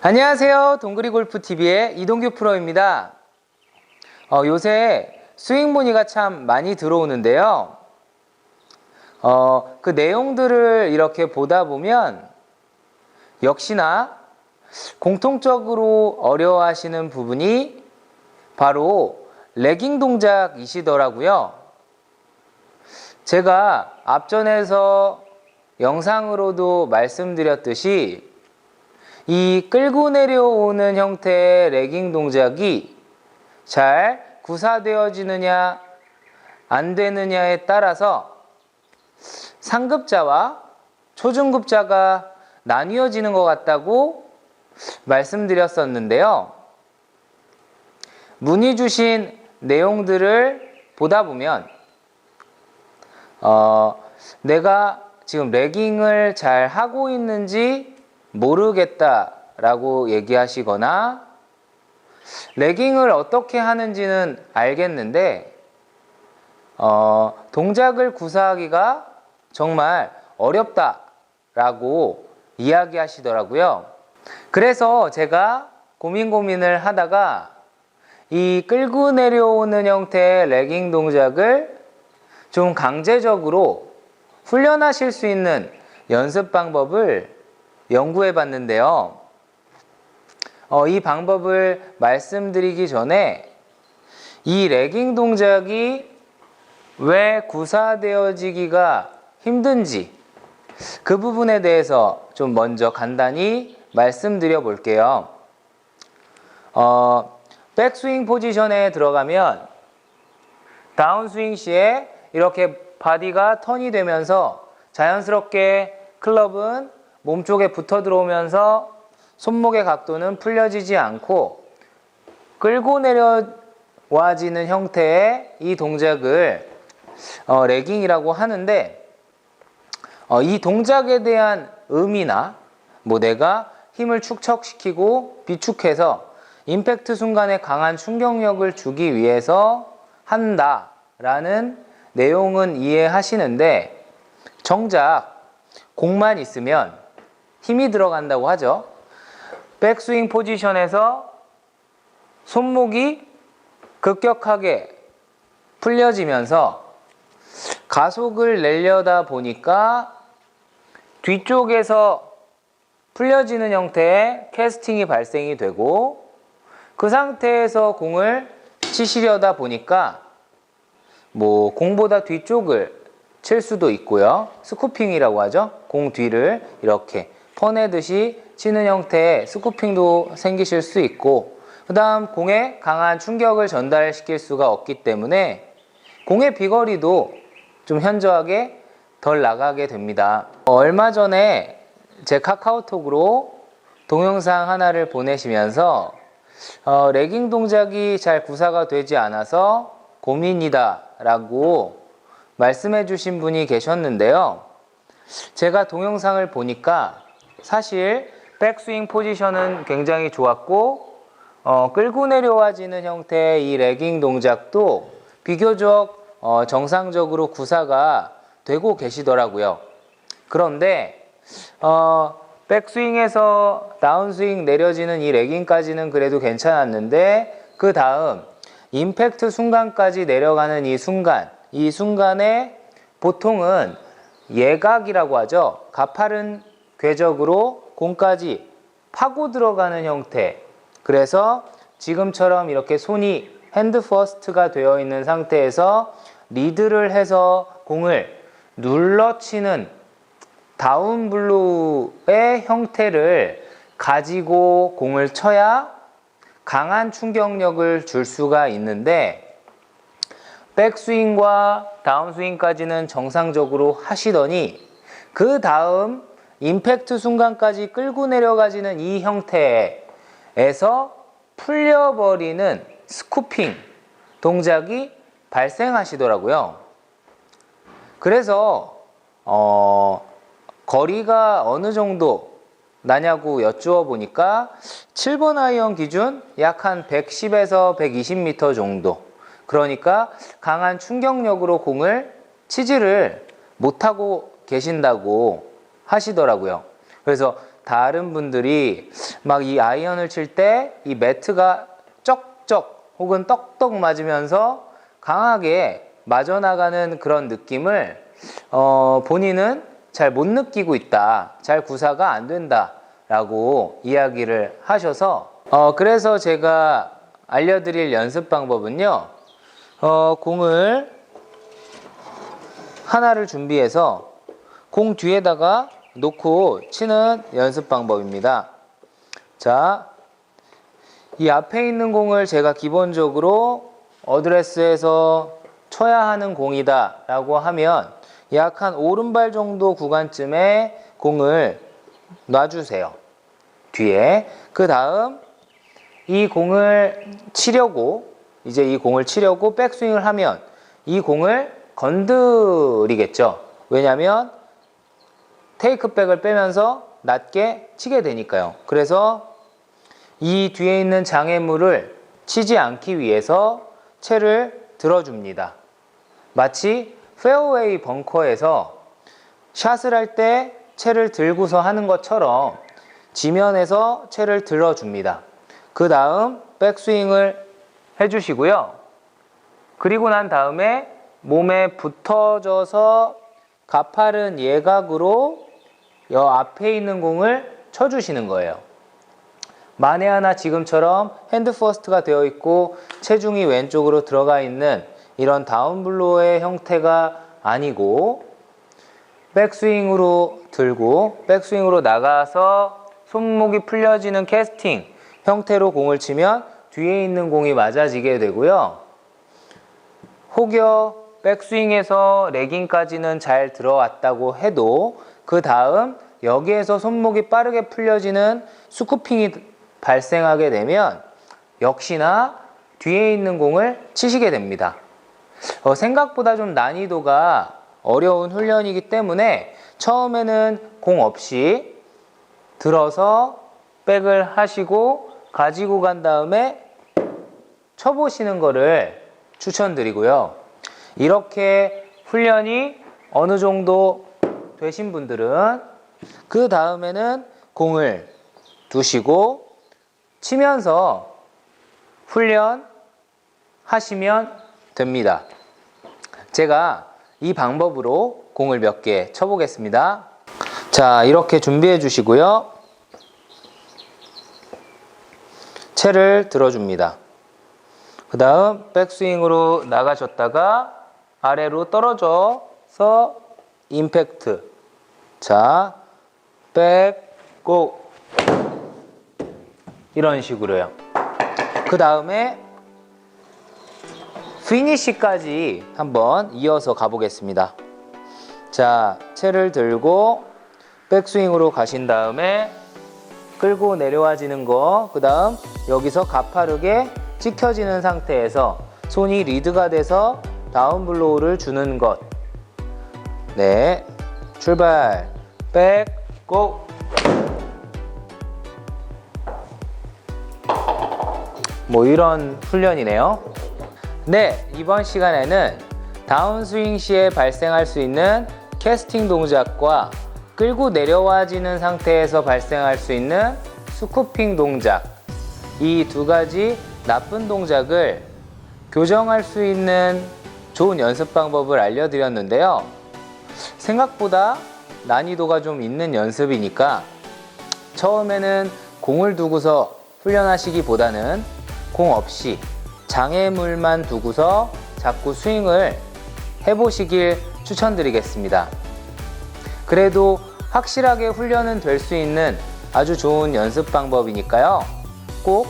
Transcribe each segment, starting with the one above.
안녕하세요. 동그리 골프 TV의 이동규 프로입니다. 어, 요새 스윙 문의가 참 많이 들어오는데요. 어, 그 내용들을 이렇게 보다 보면 역시나 공통적으로 어려워하시는 부분이 바로 레깅 동작이시더라고요. 제가 앞전에서 영상으로도 말씀드렸듯이 이 끌고 내려오는 형태의 레깅 동작이 잘 구사되어지느냐 안 되느냐에 따라서 상급자와 초중급자가 나뉘어지는 것 같다고 말씀드렸었는데요. 문의 주신 내용들을 보다 보면 어, 내가 지금 레깅을 잘 하고 있는지 모르겠다라고 얘기하시거나 레깅을 어떻게 하는지는 알겠는데 어, 동작을 구사하기가 정말 어렵다라고 이야기하시더라고요. 그래서 제가 고민 고민을 하다가 이 끌고 내려오는 형태의 레깅 동작을 좀 강제적으로 훈련하실 수 있는 연습 방법을 연구해 봤는데요. 어, 이 방법을 말씀드리기 전에 이 레깅 동작이 왜 구사되어지기가 힘든지 그 부분에 대해서 좀 먼저 간단히 말씀드려 볼게요. 어, 백스윙 포지션에 들어가면 다운스윙 시에 이렇게 바디가 턴이 되면서 자연스럽게 클럽은 몸쪽에 붙어 들어오면서 손목의 각도는 풀려지지 않고 끌고 내려와지는 형태의 이 동작을 어, 레깅이라고 하는데 어, 이 동작에 대한 의미나 뭐 내가 힘을 축적시키고 비축해서 임팩트 순간에 강한 충격력을 주기 위해서 한다라는 내용은 이해하시는데 정작 공만 있으면 힘이 들어간다고 하죠. 백스윙 포지션에서 손목이 급격하게 풀려지면서 가속을 내려다 보니까 뒤쪽에서 풀려지는 형태의 캐스팅이 발생이 되고 그 상태에서 공을 치시려다 보니까 뭐 공보다 뒤쪽을 칠 수도 있고요. 스쿠핑이라고 하죠. 공 뒤를 이렇게 퍼내듯이 치는 형태의 스쿠핑도 생기실 수 있고 그 다음 공에 강한 충격을 전달시킬 수가 없기 때문에 공의 비거리도 좀 현저하게 덜 나가게 됩니다. 어, 얼마 전에 제 카카오톡으로 동영상 하나를 보내시면서 어, 레깅 동작이 잘 구사가 되지 않아서 고민이다 라고 말씀해 주신 분이 계셨는데요. 제가 동영상을 보니까 사실 백스윙 포지션은 굉장히 좋았고 어, 끌고 내려와지는 형태의 이 레깅 동작도 비교적 어, 정상적으로 구사가 되고 계시더라고요. 그런데 어, 백스윙에서 다운스윙 내려지는 이 레깅까지는 그래도 괜찮았는데 그 다음 임팩트 순간까지 내려가는 이 순간 이 순간에 보통은 예각이라고 하죠. 가파른 궤적으로 공까지 파고 들어가는 형태. 그래서 지금처럼 이렇게 손이 핸드 퍼스트가 되어 있는 상태에서 리드를 해서 공을 눌러치는 다운 블루의 형태를 가지고 공을 쳐야 강한 충격력을 줄 수가 있는데 백스윙과 다운스윙까지는 정상적으로 하시더니 그 다음 임팩트 순간까지 끌고 내려가지는 이 형태에서 풀려버리는 스쿠핑 동작이 발생하시더라고요. 그래서 어, 거리가 어느 정도 나냐고 여쭈어 보니까 7번 아이언 기준 약 한 110에서 120m 정도. 그러니까 강한 충격력으로 공을 치지를 못하고 계신다고 하시더라고요. 그래서 다른 분들이 막 이 아이언을 칠 때 이 매트가 쩍쩍 혹은 떡떡 맞으면서 강하게 맞아나가는 그런 느낌을 어, 본인은 잘 못 느끼고 있다. 잘 구사가 안 된다. 라고 이야기를 하셔서 어, 그래서 제가 알려드릴 연습 방법은요. 어, 공을 하나를 준비해서 공 뒤에다가 놓고 치는 연습 방법입니다. 자, 이 앞에 있는 공을 제가 기본적으로 어드레스에서 쳐야 하는 공이다 라고 하면 약 한 오른발 정도 구간쯤에 공을 놔주세요. 뒤에. 그 다음 이 공을 치려고 이제 이 공을 치려고 백스윙을 하면 이 공을 건드리겠죠. 왜냐하면 테이크백을 빼면서 낮게 치게 되니까요. 그래서 이 뒤에 있는 장애물을 치지 않기 위해서 채를 들어줍니다. 마치 페어웨이 벙커에서 샷을 할 때 채를 들고서 하는 것처럼 지면에서 채를 들어줍니다. 그 다음 백스윙을 해주시고요. 그리고 난 다음에 몸에 붙어져서 가파른 예각으로 여 앞에 있는 공을 쳐주시는 거예요. 만에 하나 지금처럼 핸드 퍼스트가 되어 있고 체중이 왼쪽으로 들어가 있는 이런 다운블로의 형태가 아니고 백스윙으로 들고 백스윙으로 나가서 손목이 풀려지는 캐스팅 형태로 공을 치면 뒤에 있는 공이 맞아지게 되고요. 혹여 백스윙에서 레깅까지는 잘 들어왔다고 해도 그 다음 여기에서 손목이 빠르게 풀려지는 스쿠핑이 발생하게 되면 역시나 뒤에 있는 공을 치시게 됩니다. 어, 생각보다 좀 난이도가 어려운 훈련이기 때문에 처음에는 공 없이 들어서 백을 하시고 가지고 간 다음에 쳐보시는 거를 추천드리고요. 이렇게 훈련이 어느 정도 되신 분들은 그 다음에는 공을 두시고 치면서 훈련 하시면 됩니다. 제가 이 방법으로 공을 몇 개 쳐보겠습니다. 자, 이렇게 준비해 주시고요. 채를 들어줍니다. 그 다음 백스윙으로 나가셨다가 아래로 떨어져서 임팩트. 자, 백, 고. 이런 식으로요. 그 다음에 피니시까지 한번 이어서 가보겠습니다. 자, 채를 들고 백스윙으로 가신 다음에 끌고 내려와지는 거, 그 다음 여기서 가파르게 찍혀지는 상태에서 손이 리드가 돼서 다운 블로우를 주는 것. 네, 출발. 백, 고. 뭐 이런 훈련이네요. 네, 이번 시간에는 다운스윙 시에 발생할 수 있는 캐스팅 동작과 끌고 내려와지는 상태에서 발생할 수 있는 스쿠핑 동작 이 두 가지 나쁜 동작을 교정할 수 있는 좋은 연습 방법을 알려드렸는데요. 생각보다 난이도가 좀 있는 연습이니까 처음에는 공을 두고서 훈련하시기보다는 공 없이 장애물만 두고서 자꾸 스윙을 해보시길 추천드리겠습니다. 그래도 확실하게 훈련은 될 수 있는 아주 좋은 연습 방법이니까요. 꼭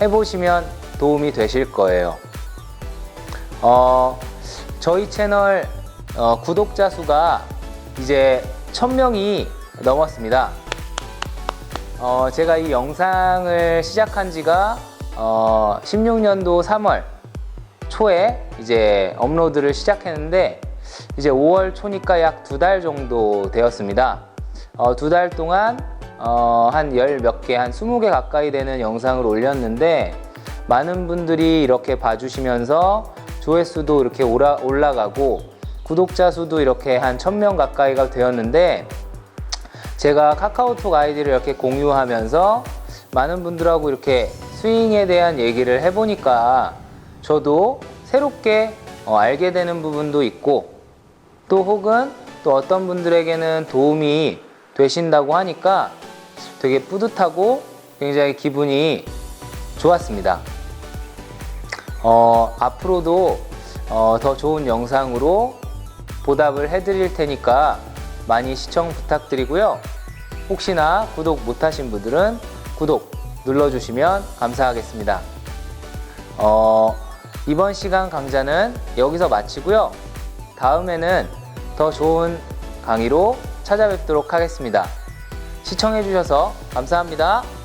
해보시면 도움이 되실 거예요. 어, 저희 채널 어, 구독자 수가 이제 1000명이 넘었습니다. 어, 제가 이 영상을 시작한 지가 어, 16년도 3월 초에 이제 업로드를 시작했는데 이제 5월 초니까 약 두 달 정도 되었습니다. 어, 두 달 동안 어, 한 열 몇 개, 한 20개 가까이 되는 영상을 올렸는데 많은 분들이 이렇게 봐주시면서 조회수도 이렇게 올라, 올라가고 구독자 수도 이렇게 한 1000명 가까이가 되었는데 제가 카카오톡 아이디를 이렇게 공유하면서 많은 분들하고 이렇게 스윙에 대한 얘기를 해보니까 저도 새롭게 어, 알게 되는 부분도 있고 또 혹은 또 어떤 분들에게는 도움이 되신다고 하니까 되게 뿌듯하고 굉장히 기분이 좋았습니다. 어, 앞으로도 어, 더 좋은 영상으로 보답을 해드릴 테니까 많이 시청 부탁드리고요. 혹시나 구독 못하신 분들은 구독 눌러주시면 감사하겠습니다. 어, 이번 시간 강좌는 여기서 마치고요. 다음에는 더 좋은 강의로 찾아뵙도록 하겠습니다. 시청해주셔서 감사합니다.